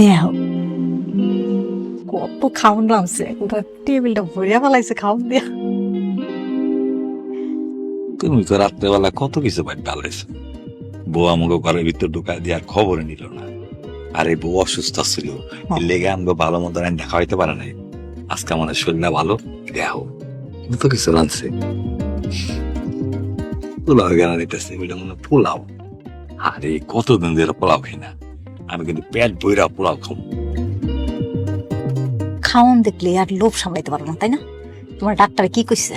দেহ কত খাওন রামছে কোথায় টেবিলটা ভরিয়া ফেলাইছে খাওন দিয়া। তুমি তো রাত্রেবেলা কত কিছু পালাইছো বউ আমাকে ঘরের ভিতর ঢুকায় দেওয়ার খবরই নিল না। আর এই বউ অসুস্থ ছিল। লেগে আমাকে ভালো মতো রান্না খাওয়াইতে পারে নাই। আজকে আমাদের শরীরটা ভালো দেহ। তো কিছু রাঁধছে। পোলাও নিতেছে? ওইটা মনে পোলাও। আরে কতদিন ধরে পোলাও খাই না। আমি কিন্তু পেট বইরা পোলাও খাব। খাওন দেখলে আর লোভ সামলাইতে পারব না তাই না? তোমার ডাক্তার কি কইছে?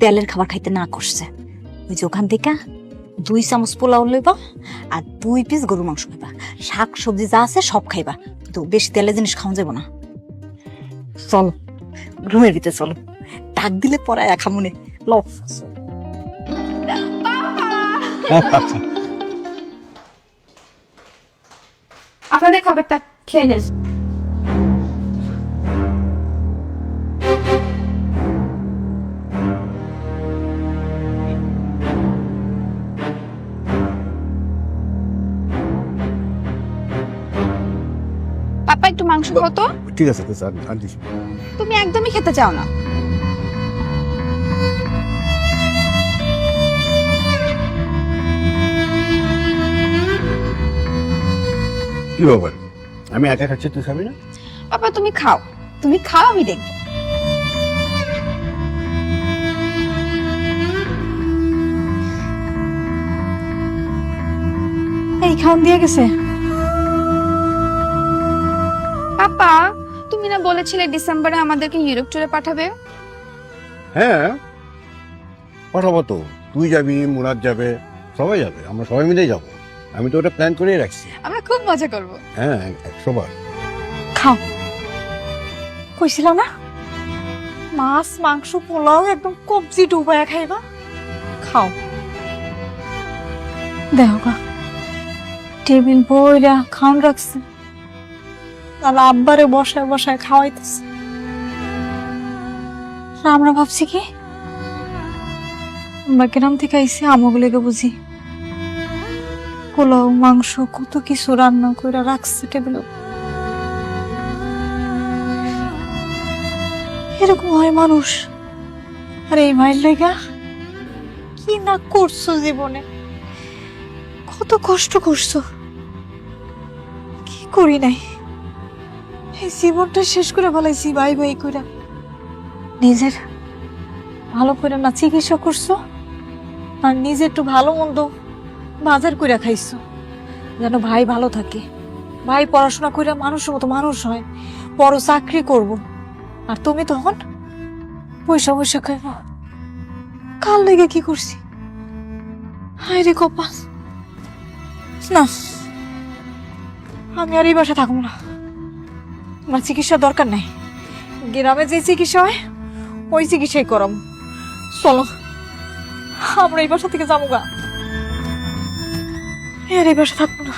তেলের খাবার খাইতে না করছে ওই যে ওখান থেকে দুই চামচ পোলাও লইবা আর দুই পিস গরু মাংস খাইবা শাক সবজি যা আছে সব খাইবা তো বেশি তেলের জিনিস খাওয়া যাব না। চলো রুমের ভিতরে চলো। ডাক দিলে পড়ায় খামুনে। ল আপনাদের খাবারটা খেয়ে নেন। পাপা একটু মাংস কত ঠিক আছে স্যার আনছি তুমি একদমই খেতে চাও না। কি ব্যাপার? আমি একা খাচ্ছি তুই খাবি না? পাপা তুমি খাও। তুমি খাও আমি দেখব। এই খাওন দিয়ে গেছে। পাপা তুমি না বলেছিলে ডিসেম্বরে আমাদেরকে ইউরোপ ট্যুরে পাঠাবে? হ্যাঁ পাঠাবো তো। তুই যাবি মুরাদ যাবে সবাই যাবে আমরা সবাই মিলেই যাব। আমি তো ওটা প্ল্যান করেই রাখছি। আমরা খুব মজা করব। হ্যাঁ একশো বার খাও। কইছিল না? মাছ মাংস পোলাও একদম কবজি ডুবায় খাইবা। খাও। দেখো টেবিল বইরা খাওন রাখছে। আর আব্বারে বসায় বসায় খাওয়াইতেছে। আমরা ভাবছি কি আমরা গ্রাম থেকে আইসি আমগুলোকে বুঝি। পোলাও, মাংস, কত কিছু রান্না করে রাখছে টেবিলে। এরকম হয় মানুষ। আর এই মায়ের লেগা কি না করছ জীবনে? কত কষ্ট করছ। কি করি নাই। এই জীবনটা শেষ করে ফেলাইছি, বাই বাই করে নিজের ভালো করে না চিকিৎসা করছ? আর নিজে একটু ভালো মন্দ বাজার করে খাইছো। যেন ভাই ভালো থাকে। ভাই পড়াশোনা করে মানুষের মতো মানুষ হয়, বড় চাকরি করব। আর তুমি তখন পয়সা পয়সা খাইব। কাল লেগে কি করছি? হায় রে কপাল। না, আমি আর এই বাসা থাকব না। আমার চিকিৎসার দরকার নাই। গ্রামে যে চিকিৎসা হয়, ওই চিকিৎসাই করাম চলো, আমরা এই বাসা থেকে যাব গা। আর এই বাসা থাকব না